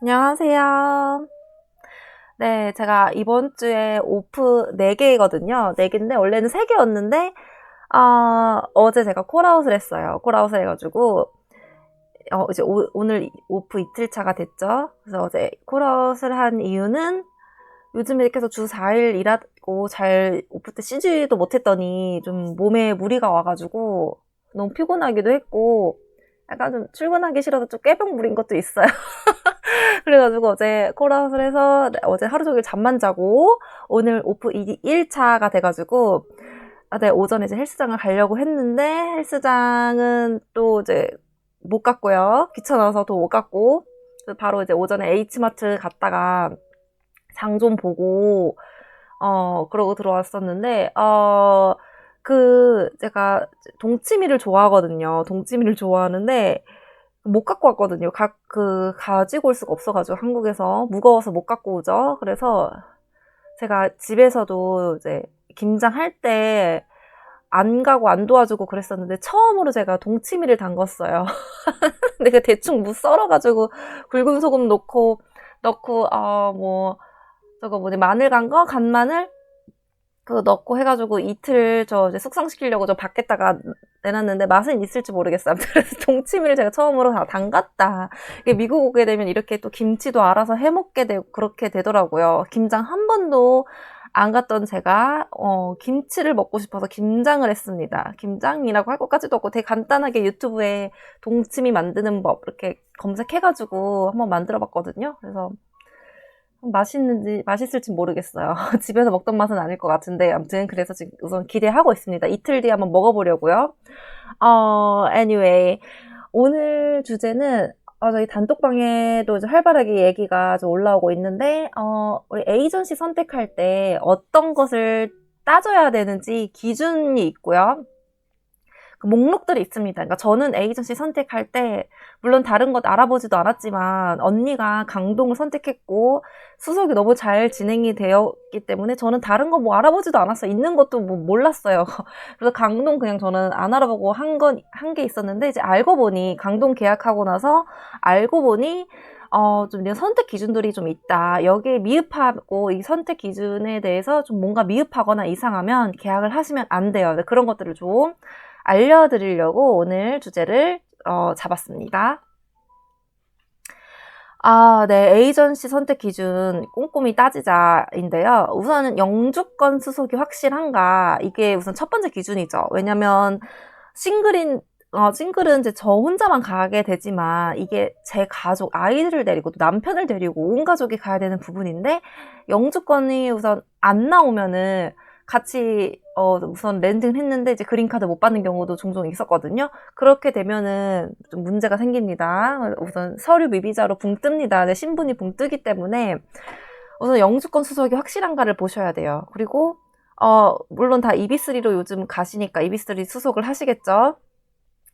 안녕하세요. 네, 제가 이번 주에 오프 4개거든요. 4개인데, 원래는 3개였는데, 어, 어제 제가 콜아웃을 했어요. 콜아웃을 해가지고, 어, 이제 오, 늘 오프 이틀차가 됐죠. 그래서 어제 콜아웃을 한 이유는 요즘에 이렇게 해서 주 4일 일하고 잘 오프 때 쉬지도 못했더니 좀 몸에 무리가 와가지고 너무 피곤하기도 했고, 약간 좀 출근하기 싫어서 좀 깨병 부린 것도 있어요. 그래가지고 어제 콜아웃을 해서 어제 하루 종일 잠만 자고 오늘 오프 1차가 돼가지고 아, 네, 오전에 이제 헬스장을 가려고 했는데 헬스장은 또 이제 못 갔고요. 귀찮아서 또 못 갔고 바로 이제 오전에 H마트 갔다가 장 좀 보고 어 그러고 들어왔었는데 어 그 제가 동치미를 좋아하거든요. 동치미를 좋아하는데 못 갖고 왔거든요. 가, 그, 가지고 올 수가 없어가지고, 한국에서. 무거워서 못 갖고 오죠. 그래서 제가 집에서도 이제 김장 할 때 안 가고 안 도와주고 그랬었는데, 처음으로 제가 동치미를 담궜어요. 근데 그 대충 무 썰어가지고, 굵은 소금 넣고, 넣고, 어, 뭐, 저거 뭐지, 마늘 간 거? 간마늘? 그거 넣고 해가지고 이틀 저 이제 숙성시키려고 저 밖에다가 내놨는데 맛은 있을지 모르겠어요. 그래서 동치미를 제가 처음으로 다 담갔다. 이게 미국 오게 되면 이렇게 또 김치도 알아서 해먹게 되고 그렇게 되더라고요. 김장 한 번도 안 갔던 제가 어, 김치를 먹고 싶어서 김장을 했습니다. 김장이라고 할 것까지도 없고 되게 간단하게 유튜브에 동치미 만드는 법 이렇게 검색해가지고 한번 만들어 봤거든요. 그래서 맛있는지 맛있을지 모르겠어요. 집에서 먹던 맛은 아닐 것 같은데 아무튼 그래서 지금 우선 기대하고 있습니다. 이틀 뒤에 한번 먹어보려고요. 어, anyway 오늘 주제는 어, 저희 단톡방에도 이제 활발하게 얘기가 좀 올라오고 있는데 어, 우리 에이전시 선택할 때 어떤 것을 따져야 되는지 기준이 있고요. 그 목록들이 있습니다. 그러니까 저는 에이전시 선택할 때 물론 다른 것 알아보지도 않았지만 언니가 강동을 선택했고 수속이 너무 잘 진행이 되었기 때문에 저는 다른 거 뭐 알아보지도 않았어요. 있는 것도 뭐 몰랐어요. 그래서 강동 그냥 저는 안 알아보고 한 건 한 게 있었는데 이제 알고 보니 강동 계약하고 나서 알고 보니 어, 좀 선택 기준들이 좀 있다. 여기에 미흡하고 이 선택 기준에 대해서 좀 뭔가 미흡하거나 이상하면 계약을 하시면 안 돼요. 그런 것들을 좀 알려드리려고 오늘 주제를 어, 잡았습니다. 아, 네. 에이전시 선택 기준 꼼꼼히 따지자인데요. 우선은 영주권 수속이 확실한가? 이게 우선 첫 번째 기준이죠. 왜냐면 싱글인 어, 싱글은 이제 저 혼자만 가게 되지만 이게 제 가족, 아이들을 데리고 또 남편을 데리고 온 가족이 가야 되는 부분인데 영주권이 우선 안 나오면은 같이 어, 우선 랜딩을 했는데 이제 그린카드 못 받는 경우도 종종 있었거든요. 그렇게 되면은 좀 문제가 생깁니다. 우선 서류 미비자로 붕 뜹니다. 네, 신분이 붕 뜨기 때문에 우선 영주권 수속이 확실한가를 보셔야 돼요. 그리고 어, 물론 다 EB3로 요즘 가시니까 EB3 수속을 하시겠죠.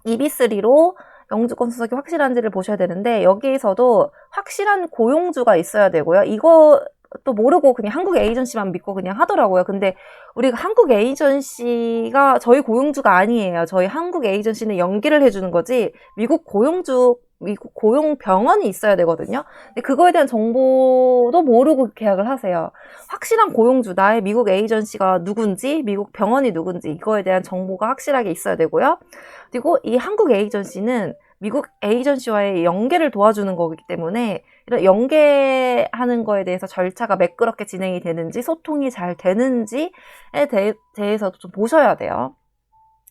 EB3로 영주권 수속이 확실한지를 보셔야 되는데 여기에서도 확실한 고용주가 있어야 되고요. 이거 또 모르고 그냥 한국 에이전시만 믿고 그냥 하더라고요. 근데 우리가 한국 에이전시가 저희 고용주가 아니에요. 저희 한국 에이전시는 연기를 해주는 거지 미국 고용주 미국 고용 병원이 있어야 되거든요. 근데 그거에 대한 정보도 모르고 계약을 하세요. 확실한 고용주, 나의 미국 에이전시가 누군지, 미국 병원이 누군지 이거에 대한 정보가 확실하게 있어야 되고요. 그리고 이 한국 에이전시는 미국 에이전시와의 연계를 도와주는 거기 때문에 이런 연계하는 거에 대해서 절차가 매끄럽게 진행이 되는지 소통이 잘 되는지에 대, 해서도 좀 보셔야 돼요.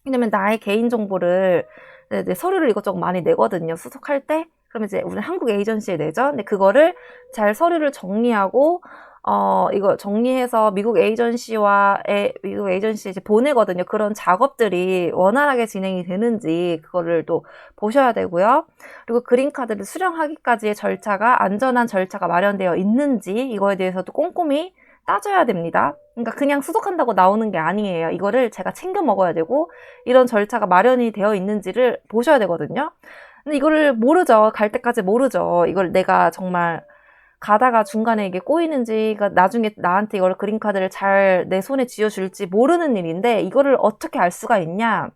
왜냐면 나의 개인 정보를 네, 네, 서류를 이것저것 많이 내거든요. 수속할 때. 그러면 이제 우리 한국 에이전시에 내죠. 근데 그거를 잘 서류를 정리하고 어, 이거 정리해서 미국 에이전시와, 에, 미국 에이전시에 이제 보내거든요. 그런 작업들이 원활하게 진행이 되는지, 그거를 또 보셔야 되고요. 그리고 그린카드를 수령하기까지의 절차가, 안전한 절차가 마련되어 있는지, 이거에 대해서도 꼼꼼히 따져야 됩니다. 그러니까 그냥 수속한다고 나오는 게 아니에요. 이거를 제가 챙겨 먹어야 되고, 이런 절차가 마련이 되어 있는지를 보셔야 되거든요. 근데 이거를 모르죠. 갈 때까지 모르죠. 이걸 내가 정말 가다가 중간에 이게 꼬이는지, 가 나중에 나한테 이걸 그린카드를 잘 내 손에 쥐어줄지 모르는 일인데, 이거를 어떻게 알 수가 있냐?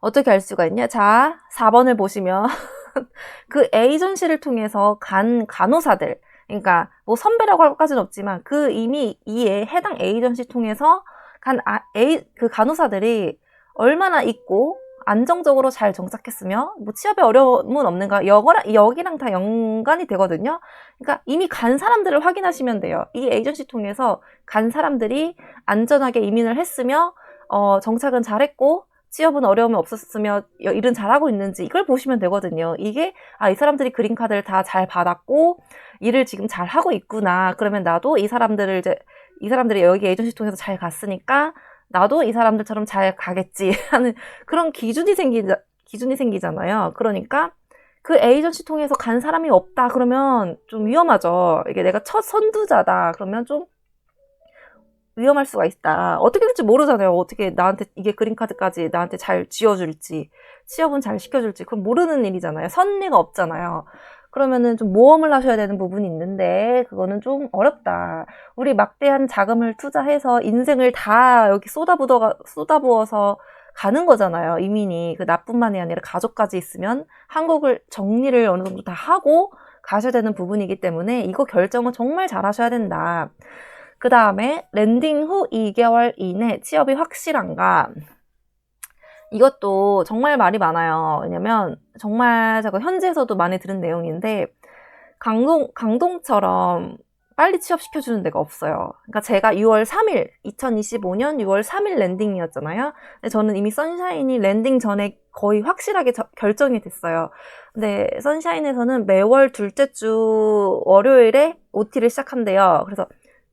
어떻게 알 수가 있냐? 자, 4번을 보시면, 그 에이전시를 통해서 간 간호사들, 그러니까 뭐 선배라고 할까지는 없지만 그 이미 이에 해당 에이전시 통해서 간 아, 에이, 그 간호사들이 얼마나 있고 안정적으로 잘 정착했으며 뭐 취업에 어려움은 없는가 여거랑 여기랑 다 연관이 되거든요. 그러니까 이미 간 사람들을 확인하시면 돼요. 이 에이전시 통해서 간 사람들이 안전하게 이민을 했으며 어, 정착은 잘했고 취업은 어려움이 없었으며 일은 잘하고 있는지 이걸 보시면 되거든요. 이게 아 이 사람들이 그린카드를 다 잘 받았고 일을 지금 잘 하고 있구나. 그러면 나도 이 사람들을 이제 이 사람들이 여기 에이전시 통해서 잘 갔으니까 나도 이 사람들처럼 잘 가겠지 하는 그런 기준이 생기 기준이 생기잖아요. 그러니까 그 에이전시 통해서 간 사람이 없다 그러면 좀 위험하죠. 이게 내가 첫 선두자다 그러면 좀 위험할 수가 있다. 어떻게 될지 모르잖아요. 어떻게 나한테 이게 그린카드까지 나한테 잘 지어줄지, 취업은 잘 시켜줄지, 그건 모르는 일이잖아요. 선리가 없잖아요. 그러면은 좀 모험을 하셔야 되는 부분이 있는데 그거는 좀 어렵다. 우리 막대한 자금을 투자해서 인생을 다 여기 쏟아부어 쏟아부어서 가는 거잖아요. 이민이 그 나뿐만이 아니라 가족까지 있으면 한국을 정리를 어느 정도 다 하고 가셔야 되는 부분이기 때문에 이거 결정은 정말 잘 하셔야 된다. 그 다음에 랜딩 후 2개월 이내 취업이 확실한가? 이것도 정말 말이 많아요. 왜냐면 정말 제가 현지에서도 많이 들은 내용인데 강동 강동처럼 빨리 취업시켜 주는 데가 없어요. 그러니까 제가 6월 3일, 2025년 6월 3일 랜딩이었잖아요. 근데 저는 이미 선샤인이 랜딩 전에 거의 확실하게 저, 결정이 됐어요. 근데 선샤인에서는 매월 둘째 주 월요일에 OT를 시작한대요. 그래서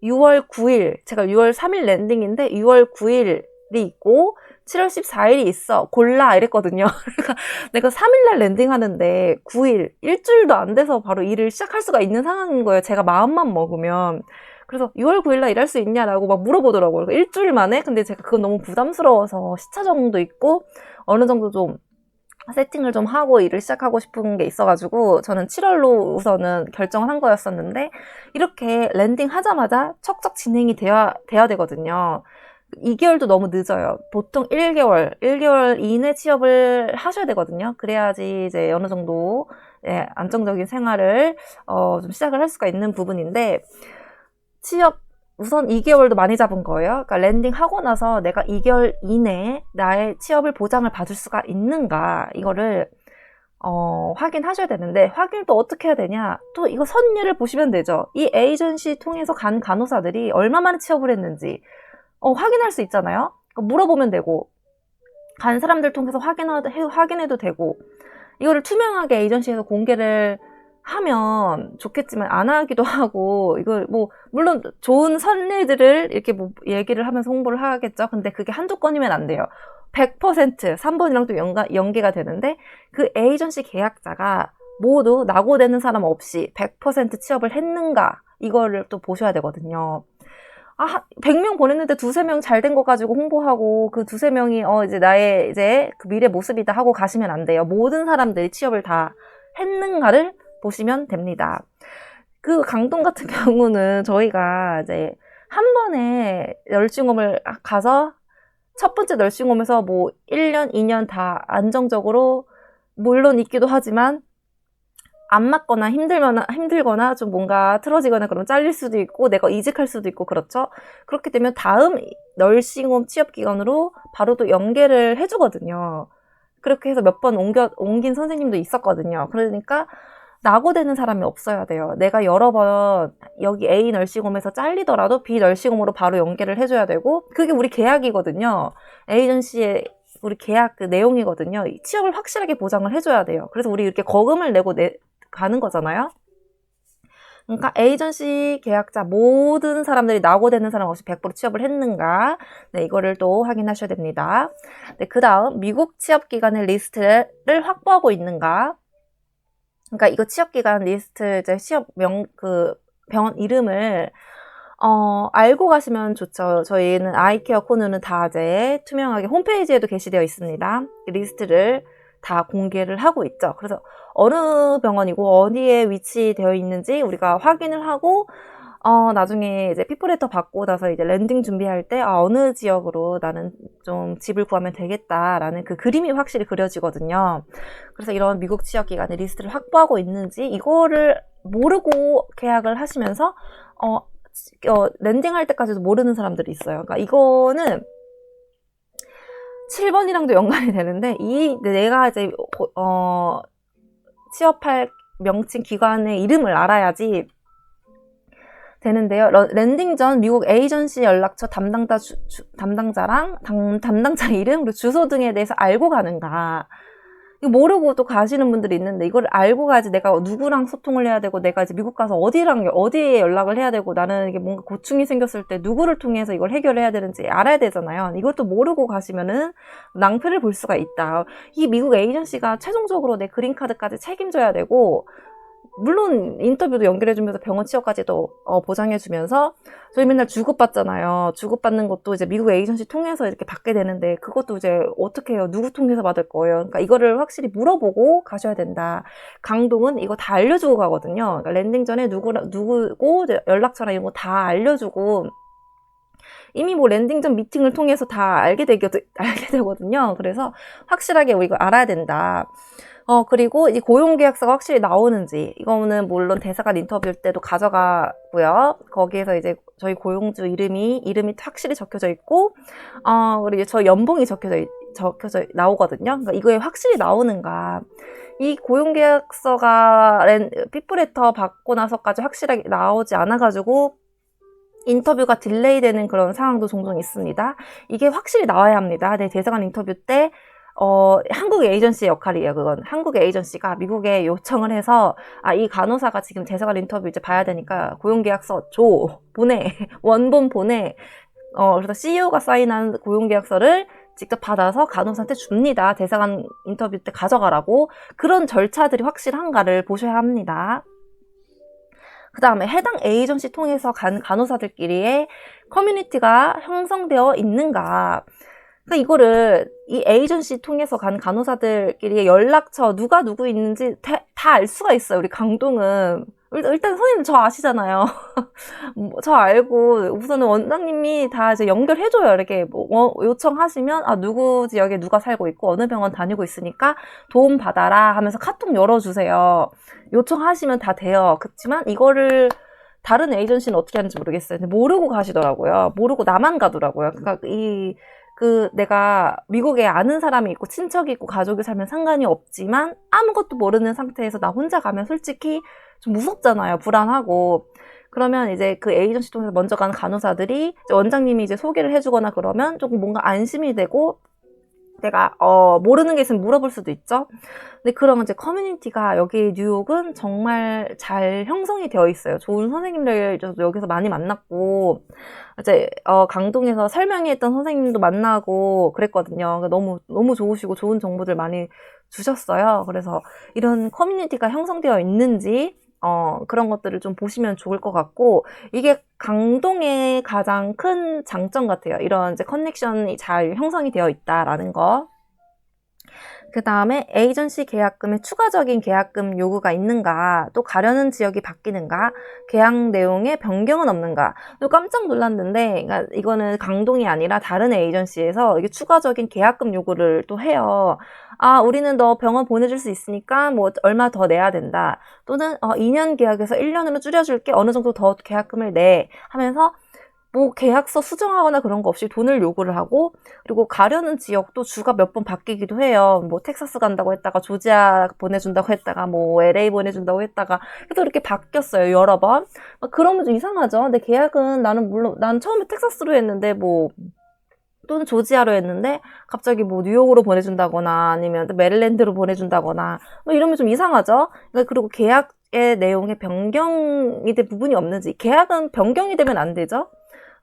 6월 9일, 제가 6월 3일 랜딩인데 6월 9일이 있고 7월 14일이 있어. 골라. 이랬거든요. 그러니까 내가 3일날 랜딩 하는데 9일, 일주일도 안 돼서 바로 일을 시작할 수가 있는 상황인 거예요. 제가 마음만 먹으면. 그래서 6월 9일날 일할 수 있냐라고 막 물어보더라고요. 일주일 만에? 근데 제가 그건 너무 부담스러워서 시차 정도 있고 어느 정도 좀 세팅을 좀 하고 일을 시작하고 싶은 게 있어가지고 저는 7월로 우선은 결정을 한 거였었는데 이렇게 랜딩 하자마자 척척 진행이 돼야, 돼야 되거든요. 2개월도 너무 늦어요. 보통 1개월, 1개월 이내 취업을 하셔야 되거든요. 그래야지 이제 어느 정도 예, 안정적인 생활을 어, 좀 시작을 할 수가 있는 부분인데 취업 우선 2개월도 많이 잡은 거예요. 그러니까 랜딩 하고 나서 내가 2개월 이내에 나의 취업을 보장을 받을 수가 있는가 이거를 어, 확인하셔야 되는데 확인을 또 어떻게 해야 되냐? 또 이거 선율을 보시면 되죠. 이 에이전시 통해서 간 간호사들이 얼마 만에 취업을 했는지 어, 확인할 수 있잖아요. 그러니까 물어보면 되고 간 사람들 통해서 확인해도, 확인해도 되고 이거를 투명하게 에이전시에서 공개를 하면 좋겠지만 안 하기도 하고 이걸 뭐 물론 좋은 선례들을 이렇게 뭐 얘기를 하면서 홍보를 하겠죠. 근데 그게 한두 건이면 안 돼요. 100% 3번이랑 또 연가, 연계가 되는데 그 에이전시 계약자가 모두 낙오되는 사람 없이 100% 취업을 했는가 이거를 또 보셔야 되거든요. 아, 100명 보냈는데 두세 명 잘 된 거 가지고 홍보하고 그 두세 명이 어 이제 나의 이제 그 미래 모습이다 하고 가시면 안 돼요. 모든 사람들이 취업을 다 했는가를 보시면 됩니다. 그 강동 같은 경우는 저희가 이제 한 번에 널싱홈을 가서 첫 번째 널싱홈에서 뭐 1년, 2년 다 안정적으로 물론 있기도 하지만 안 맞거나 힘들거나 힘들거나 좀 뭔가 틀어지거나 그러면 잘릴 수도 있고 내가 이직할 수도 있고 그렇죠. 그렇게 되면 다음 널싱홈 취업 기관으로 바로 또 연계를 해주거든요. 그렇게 해서 몇 번 옮겨 옮긴 선생님도 있었거든요. 그러니까 낙오되는 사람이 없어야 돼요. 내가 여러 번 여기 A 널싱홈에서 잘리더라도 B 널싱홈으로 바로 연계를 해줘야 되고 그게 우리 계약이거든요. 에이전시의 우리 계약 그 내용이거든요. 취업을 확실하게 보장을 해줘야 돼요. 그래서 우리 이렇게 거금을 내고 내, 가는 거잖아요. 그러니까 에이전시 계약자 모든 사람들이 낙오되는 사람 없이 100% 취업을 했는가 네, 이거를 또 확인하셔야 됩니다. 네, 그 다음 미국 취업 기관의 리스트를 확보하고 있는가 그러니까 이거 취업 기관 리스트 이제 취업 명 그 병원 이름을 어, 알고 가시면 좋죠. 저희는 아이케어 코너는 다 이제 투명하게 홈페이지에도 게시되어 있습니다. 리스트를 다 공개를 하고 있죠. 그래서 어느 병원이고 어디에 위치되어 있는지 우리가 확인을 하고 어, 나중에 이제 피플레터 받고 나서 이제 랜딩 준비할 때, 아, 어느 지역으로 나는 좀 집을 구하면 되겠다라는 그 그림이 확실히 그려지거든요. 그래서 이런 미국 취업 기간의 리스트를 확보하고 있는지, 이거를 모르고 계약을 하시면서, 어, 어 랜딩할 때까지도 모르는 사람들이 있어요. 그러니까 이거는 7번이랑도 연관이 되는데, 이, 내가 이제, 어, 취업할 명칭 기관의 이름을 알아야지 되는데요. 랜딩 전 미국 에이전시 연락처 담당자 주, 주, 담당자랑 당, 담당자 이름 그리고 주소 등에 대해서 알고 가는가. 모르고 또 가시는 분들이 있는데 이걸 알고 가야지 내가 누구랑 소통을 해야 되고 내가 이제 미국 가서 어디랑 어디에 연락을 해야 되고 나는 이게 뭔가 고충이 생겼을 때 누구를 통해서 이걸 해결해야 되는지 알아야 되잖아요. 이것도 모르고 가시면은 낭패를 볼 수가 있다. 이 미국 에이전시가 최종적으로 내 그린카드까지 책임져야 되고 물론 인터뷰도 연결해주면서 병원 취업까지도 어, 보장해주면서 저희 맨날 주급받잖아요. 주급받는 것도 이제 미국 에이전시 통해서 이렇게 받게 되는데 그것도 이제 어떻게 해요? 누구 통해서 받을 거예요? 그러니까 이거를 확실히 물어보고 가셔야 된다. 강동은 이거 다 알려주고 가거든요. 그러니까 랜딩 전에 누구 누구고 연락처나 이런 거 다 알려주고 이미 뭐 랜딩 전 미팅을 통해서 다 알게 되게 알게 되거든요. 그래서 확실하게 우리가 알아야 된다. 어, 그리고 이 고용계약서가 확실히 나오는지, 이거는 물론 대사관 인터뷰 때도 가져가고요. 거기에서 이제 저희 고용주 이름이, 이름이 확실히 적혀져 있고, 어, 그리고 저 연봉이 적혀져, 적혀져 나오거든요. 그러니까 이거에 확실히 나오는가. 이 고용계약서가 렌, 피플레터 받고 나서까지 확실하게 나오지 않아가지고, 인터뷰가 딜레이 되는 그런 상황도 종종 있습니다. 이게 확실히 나와야 합니다. 네, 대사관 인터뷰 때 어, 한국 에이전시의 역할이에요, 그건. 한국 에이전시가 미국에 요청을 해서, 아, 이 간호사가 지금 대사관 인터뷰 이제 봐야 되니까 고용계약서 줘, 보내, 원본 보내. 어, 그래서 CEO가 사인한 고용계약서를 직접 받아서 간호사한테 줍니다. 대사관 인터뷰 때 가져가라고. 그런 절차들이 확실한가를 보셔야 합니다. 그 다음에 해당 에이전시 통해서 간 간호사들끼리의 커뮤니티가 형성되어 있는가. 그러니까 이거를 이 에이전시 통해서 간 간호사들끼리의 연락처 누가 누구 있는지 다 알 수가 있어요. 우리 강동은 일단 선생님 저 아시잖아요. 뭐저 알고 우선은 원장님이 다 이제 연결해줘요. 이렇게 뭐 어, 요청하시면 아 누구 지역에 누가 살고 있고 어느 병원 다니고 있으니까 도움 받아라 하면서 카톡 열어주세요. 요청하시면 다 돼요. 그렇지만 이거를 다른 에이전시는 어떻게 하는지 모르겠어요. 모르고 가시더라고요. 모르고 나만 가더라고요. 그러니까 이 그 내가 미국에 아는 사람이 있고 친척이 있고 가족이 살면 상관이 없지만 아무것도 모르는 상태에서 나 혼자 가면 솔직히 좀 무섭잖아요. 불안하고. 그러면 이제 그 에이전시 통해서 먼저 간 간호사들이 원장님이 이제 소개를 해주거나 그러면 조금 뭔가 안심이 되고 내가 어 모르는 게 있으면 물어볼 수도 있죠. 근데 그러면 이제 커뮤니티가 여기 뉴욕은 정말 잘 형성이 되어 있어요. 좋은 선생님들 여기서 많이 만났고 이제 어 강동에서 설명회했던 선생님도 만나고 그랬거든요. 그러니까 너무 너무 좋으시고 좋은 정보들 많이 주셨어요. 그래서 이런 커뮤니티가 형성되어 있는지 어, 그런 것들을 좀 보시면 좋을 것 같고, 이게 강동의 가장 큰 장점 같아요. 이런 이제 커넥션이 잘 형성이 되어 있다라는 거. 그 다음에 에이전시 계약금에 추가적인 계약금 요구가 있는가, 또 가려는 지역이 바뀌는가, 계약 내용에 변경은 없는가. 또 깜짝 놀랐는데, 그러니까 이거는 강동이 아니라 다른 에이전시에서 이게 추가적인 계약금 요구를 또 해요. 아, 우리는 너 병원 보내줄 수 있으니까 뭐 얼마 더 내야 된다. 또는 어, 2년 계약에서 1년으로 줄여줄게. 어느 정도 더 계약금을 내. 하면서 뭐 계약서 수정하거나 그런 거 없이 돈을 요구를 하고 그리고 가려는 지역도 주가 몇 번 바뀌기도 해요. 뭐 텍사스 간다고 했다가 조지아 보내준다고 했다가 뭐 LA 보내준다고 했다가 그래도 이렇게 바뀌었어요 여러 번. 그러면 좀 이상하죠. 근데 계약은 나는 물론 난 처음에 텍사스로 했는데 뭐 또는 조지아로 했는데 갑자기 뭐 뉴욕으로 보내준다거나 아니면 메릴랜드로 보내준다거나 뭐 이러면 좀 이상하죠. 그러니까 그리고 계약 의 내용에 변경이 된 부분이 없는지 계약은 변경이 되면 안 되죠.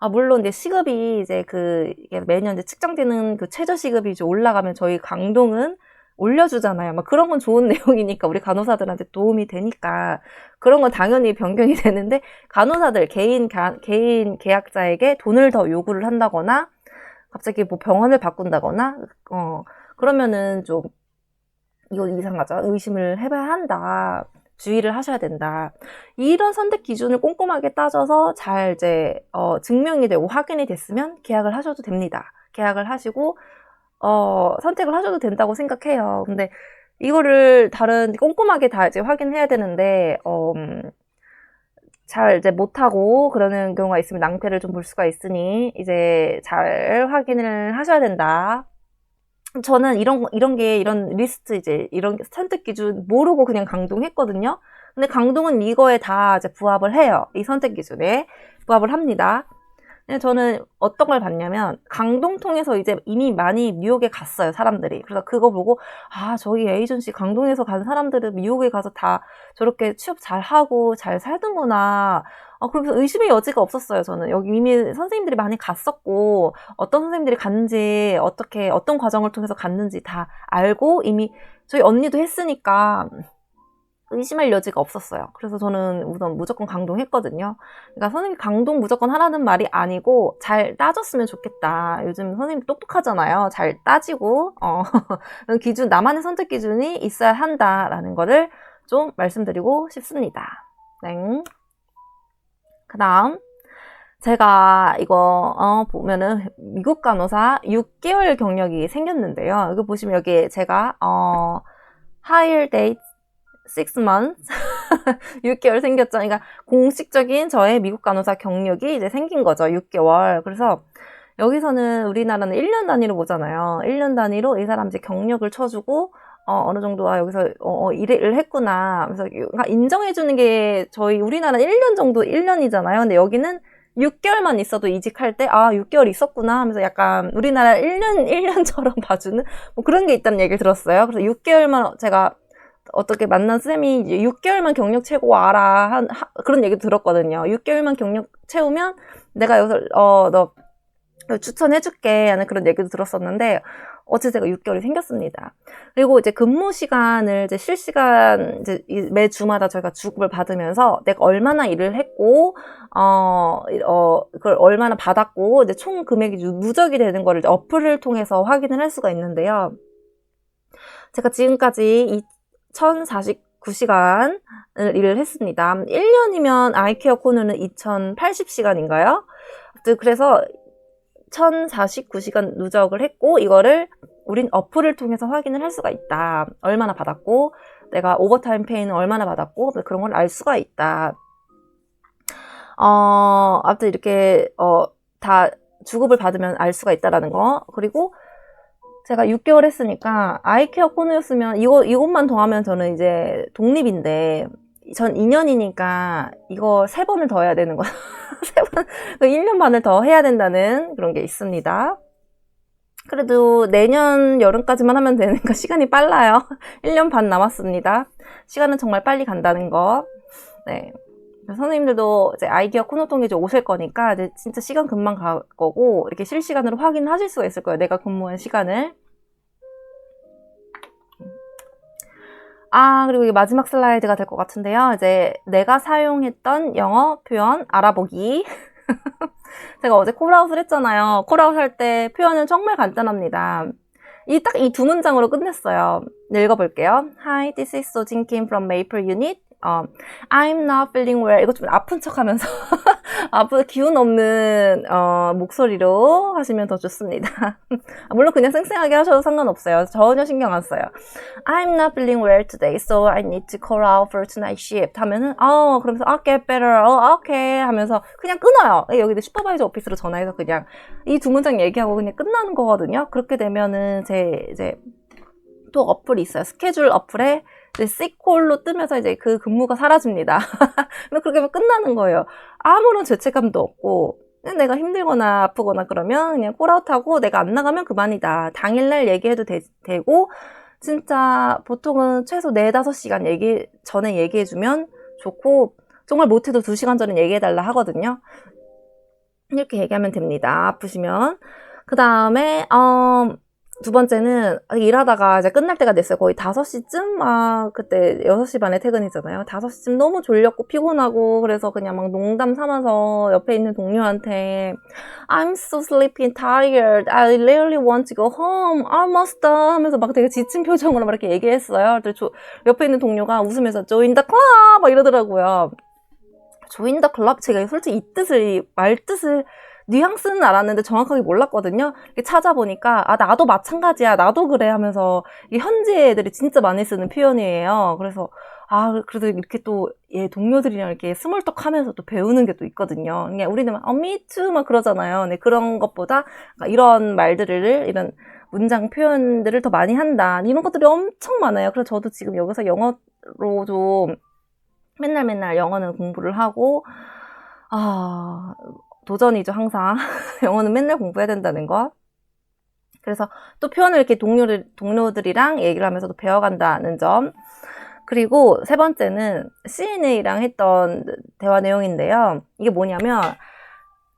아 물론 이제 시급이 이제 그 매년 이제 측정되는 그 최저 시급이 이제 올라가면 저희 강동은 올려주잖아요. 막 그런 건 좋은 내용이니까 우리 간호사들한테 도움이 되니까 그런 건 당연히 변경이 되는데 간호사들 개인 개인 계약자에게 돈을 더 요구를 한다거나 갑자기 뭐 병원을 바꾼다거나 어 그러면은 좀 이거 이상하죠 의심을 해봐야 한다 주의를 하셔야 된다. 이런 선택 기준을 꼼꼼하게 따져서 잘 이제 어, 증명이 되고 확인이 됐으면 계약을 하셔도 됩니다. 계약을 하시고 어, 선택을 하셔도 된다고 생각해요. 근데 이거를 다른 꼼꼼하게 다 이제 확인해야 되는데 어, 음, 잘 이제 못하고 그러는 경우가 있으면 낭패를 좀 볼 수가 있으니 이제 잘 확인을 하셔야 된다. 저는 이런 이런 게 이런 리스트 이제 이런 선택 기준 모르고 그냥 강동했거든요. 근데 강동은 이거에 다 이제 부합을 해요. 이 선택 기준에 부합을 합니다. 근데 저는 어떤 걸 봤냐면 강동 통해서 이제 이미 많이 미국에 갔어요 사람들이 그래서 그거 보고 아 저기 에이전시 강동에서 간 사람들은 미국에 가서 다 저렇게 취업 잘 하고 잘 살던구나 어, 그러면서 의심의 여지가 없었어요 저는 여기 이미 선생님들이 많이 갔었고 어떤 선생님들이 갔는지 어떻게 어떤 과정을 통해서 갔는지 다 알고 이미 저희 언니도 했으니까 의심할 여지가 없었어요. 그래서 저는 우선 무조건 강동했거든요. 그러니까 선생님 강동 무조건 하라는 말이 아니고 잘 따졌으면 좋겠다. 요즘 선생님 똑똑하잖아요. 잘 따지고 어, 기준 나만의 선택 기준이 있어야 한다라는 거를 좀 말씀드리고 싶습니다. 네. 그 다음 제가 이거 어, 보면은 미국 간호사 6개월 경력이 생겼는데요. 이거 보시면 여기 제가 어, hire date 6 months 6개월 생겼죠. 그러니까 공식적인 저의 미국 간호사 경력이 이제 생긴 거죠. 6개월. 그래서 여기서는 우리나라는 1년 단위로 보잖아요. 1년 단위로 이 사람 이제 경력을 쳐주고 어, 어느 정도 아 여기서 어, 어, 일을 했구나. 그래서 인정해주는 게 저희 우리나라는 1년 정도 1년이잖아요. 근데 여기는 6개월만 있어도 이직할 때, 아, 6개월 있었구나 하면서 약간 우리나라 1년, 1년처럼 봐주는 뭐 그런 게 있다는 얘기를 들었어요. 그래서 6개월만 제가 어떻게 만난 쌤이 이제 6개월만 경력 채고 와라 한 하, 그런 얘기 들었거든요. 6개월만 경력 채우면 내가 여기서 어 너 추천해줄게 하는 그런 얘기도 들었었는데 어제 제가 6개월이 생겼습니다. 그리고 이제 근무 시간을 이제 실시간 이제 매 주마다 저희가 주급을 받으면서 내가 얼마나 일을 했고 어, 어 그걸 얼마나 받았고 이제 총 금액이 누적이 되는 거를 어플을 통해서 확인을 할 수가 있는데요. 제가 지금까지 1049시간을 일을 했습니다. 1년이면 아이케어 코너는 2080시간인가요? 그래서 1049시간 누적을 했고 이거를 우린 어플을 통해서 확인을 할 수가 있다. 얼마나 받았고 내가 오버타임 페이는 얼마나 받았고 그런 걸 알 수가 있다. 어, 아무튼 이렇게 어, 다 주급을 받으면 알 수가 있다라는 거. 그리고 제가 6개월 했으니까 아이케어 코너였으면 이거 이것만 더하면 저는 이제 독립인데 전 2년이니까 이거 3번을 더 해야 되는 거야. 3번 1년 반을 더 해야 된다는 그런 게 있습니다. 그래도 내년 여름까지만 하면 되니까 시간이 빨라요. 1년 반 남았습니다. 시간은 정말 빨리 간다는 거. 네. 선생님들도 이제 아이디어 코너 통해 이제 오실 거니까 이제 진짜 시간 금방 갈 거고 이렇게 실시간으로 확인하실 수가 있을 거예요. 내가 근무한 시간을. 아, 그리고 이게 마지막 슬라이드가 될 것 같은데요. 이제 내가 사용했던 영어 표현 알아보기. 제가 어제 콜아웃을 했잖아요. 콜아웃 할 때 표현은 정말 간단합니다. 이 딱 이 두 문장으로 끝냈어요. 네, 읽어볼게요. Hi, this is Sojin Kim from Maple Unit. 어, I'm not feeling well. 이거 좀 아픈 척 하면서, 아픈, 기운 없는, 어, 목소리로 하시면 더 좋습니다. 물론 그냥 쌩쌩하게 하셔도 상관없어요. 전혀 신경 안 써요. I'm not feeling well today, so I need to call out for tonight shift. 하면은, 어, 그러면서, I'll get better, 어, okay. 하면서 그냥 끊어요. 여기 슈퍼바이저 오피스로 전화해서 그냥 이 두 문장 얘기하고 그냥 끝나는 거거든요. 그렇게 되면은 제, 이제, 또 어플이 있어요. 스케줄 어플에 이제 C콜로 뜨면서 이제 그 근무가 사라집니다. 그렇게 하면 끝나는 거예요. 아무런 죄책감도 없고 내가 힘들거나 아프거나 그러면 그냥 콜아웃하고 내가 안 나가면 그만이다. 당일날 얘기해도 되, 고 진짜 보통은 최소 4, 5시간 얘기 전에 얘기해주면 좋고 정말 못해도 2시간 전에 얘기해달라 하거든요. 이렇게 얘기하면 됩니다. 아프시면. 그 다음에 어, 두 번째는 일하다가 이제 끝날 때가 됐어요. 거의 5시쯤? 막 그때 6시 반에 퇴근이잖아요. 5시쯤 너무 졸렸고 피곤하고 그래서 그냥 막 농담 삼아서 옆에 있는 동료한테 I'm so sleepy and tired. I really want to go home. Almost done. 하면서 막 되게 지친 표정으로 막 이렇게 얘기했어요. 그래서 옆에 있는 동료가 웃으면서 join the club! 막 이러더라고요. join the club? 제가 솔직히 이 뜻을, 말 뜻을 뉘앙스는 알았는데 정확하게 몰랐거든요. 찾아보니까 아 나도 마찬가지야, 나도 그래 하면서 이 현지 애들이 진짜 많이 쓰는 표현이에요. 그래서 아 그래도 이렇게 또 예, 동료들이랑 이렇게 스몰톡하면서 또 배우는 게 또 있거든요. 그냥 우리는 막 어, too 막 그러잖아요. 네, 그런 것보다 이런 말들을 이런 문장 표현들을 더 많이 한다. 이런 것들이 엄청 많아요. 그래서 저도 지금 여기서 영어로 좀 맨날 맨날 영어는 공부를 하고 아 도전이죠, 항상. 영어는 맨날 공부해야 된다는 거. 그래서 또 표현을 이렇게 동료들, 동료들이랑 얘기를 하면서도 배워간다는 점. 그리고 세 번째는 CNA랑 했던 대화 내용인데요. 이게 뭐냐면,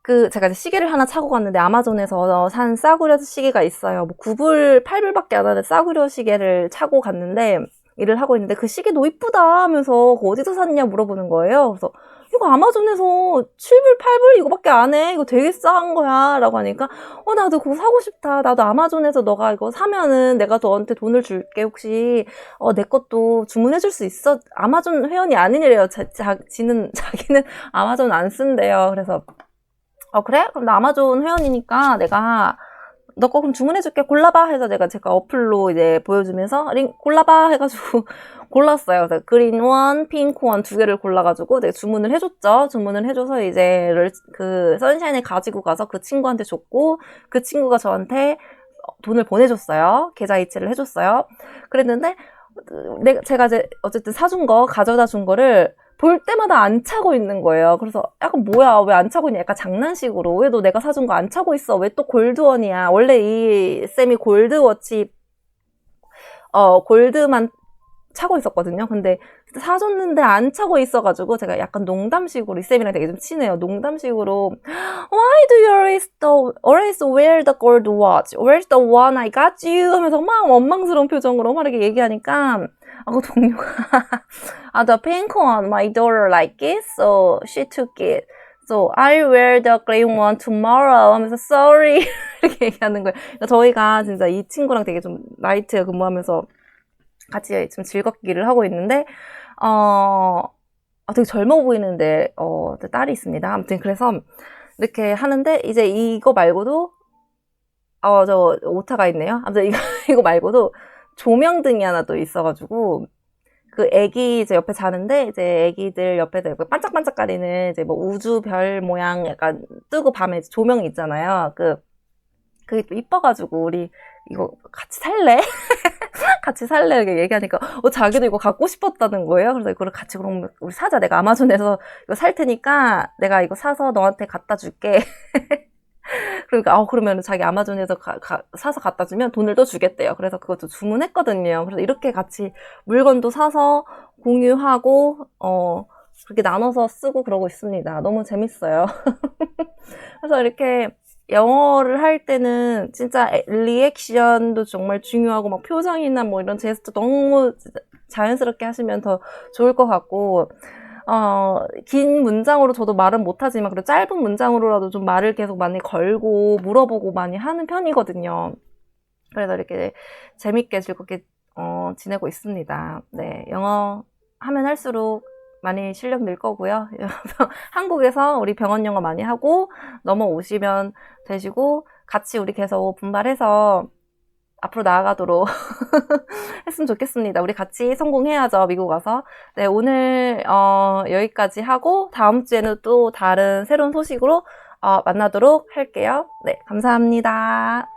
그, 제가 시계를 하나 차고 갔는데 아마존에서 산 싸구려 시계가 있어요. 뭐 9불, 8불밖에 안 하는 싸구려 시계를 차고 갔는데, 일을 하고 있는데 그 시계 너 이쁘다 하면서 어디서 샀냐 물어보는 거예요. 그래서 이거 아마존에서 7불, 8불 이거밖에 안 해. 이거 되게 싼 거야. 라고 하니까, 어, 나도 그거 사고 싶다. 나도 아마존에서 너가 이거 사면은 내가 너한테 돈을 줄게. 혹시, 어, 내 것도 주문해줄 수 있어? 아마존 회원이 아니래요. 자, 자, 지는, 자기는 아마존 안 쓴대요. 그래서, 어, 그래? 그럼 나 아마존 회원이니까 내가, 너 거 그럼 주문해줄게. 골라봐. 해서 제가 제가 어플로 이제 보여주면서, 링, 골라봐. 해가지고, 골랐어요. 그래서 그린 원, 핑크 원 두 개를 골라가지고 내가 주문을 해줬죠. 주문을 해줘서 이제 그 선샤인을 가지고 가서 그 친구한테 줬고 그 친구가 저한테 돈을 보내줬어요. 계좌 이체를 해줬어요. 그랬는데 내가 제가 이제 어쨌든 사준 거 가져다 준 거를 볼 때마다 안 차고 있는 거예요. 그래서 약간 뭐야 왜 안 차고 있냐 약간 장난식으로 왜 너 내가 사준 거 안 차고 있어 왜 또 골드원이야 원래 이 쌤이 골드워치 어 골드만 차고 있었거든요. 근데 사줬는데 안 차고 있어가지고 제가 약간 농담식으로 이 쌤이랑 되게 좀 친해요. 농담식으로 Why do you always, the, always wear the gold watch? Where's the one I got you? 하면서 막 원망스러운 표정으로 막 이렇게 얘기하니까 아, 그 동료가 아, the pink one, my daughter like it, so she took it. So I wear the green one tomorrow 하면서 sorry 이렇게 얘기하는 거예요. 그러니까 저희가 진짜 이 친구랑 되게 좀 나이트 근무하면서 같이 좀 즐겁기를 하고 있는데 어 아, 되게 젊어 보이는데 어 딸이 있습니다. 아무튼 그래서 이렇게 하는데 이제 이거 말고도 어 저 오타가 있네요. 아무튼 이거 이거 말고도 조명등이 하나 또 있어가지고 그 애기 이제 옆에 자는데 이제 애기들 옆에서 반짝반짝거리는 이제 뭐 우주 별 모양 약간 뜨고 밤에 조명이 있잖아요. 그 그게 또 이뻐가지고 우리 이거 같이 살래? 같이 살래? 이렇게 얘기하니까 어 자기도 이거 갖고 싶었다는 거예요. 그래서 이거를 같이 그럼 우리 사자. 내가 아마존에서 이거 살 테니까 내가 이거 사서 너한테 갖다 줄게. 그러니까 어 그러면 자기 아마존에서 가, 가, 사서 갖다 주면 돈을 더 주겠대요. 그래서 그것도 주문했거든요. 그래서 이렇게 같이 물건도 사서 공유하고 어 그렇게 나눠서 쓰고 그러고 있습니다. 너무 재밌어요. 그래서 이렇게 영어를 할 때는 진짜 리액션도 정말 중요하고 막 표정이나 뭐 이런 제스처 너무 자연스럽게 하시면 더 좋을 것 같고 어, 긴 문장으로 저도 말은 못하지만 그래도 짧은 문장으로라도 좀 말을 계속 많이 걸고 물어보고 많이 하는 편이거든요. 그래서 이렇게 재밌게 즐겁게 어, 지내고 있습니다. 네, 영어 하면 할수록 많이 실력 늘 거고요. 한국에서 우리 병원 영어 많이 하고 넘어오시면 되시고 같이 우리 계속 분발해서 앞으로 나아가도록 했으면 좋겠습니다. 우리 같이 성공해야죠, 미국 와서. 네, 오늘 어, 여기까지 하고 다음 주에는 또 다른 새로운 소식으로 어, 만나도록 할게요. 네, 감사합니다.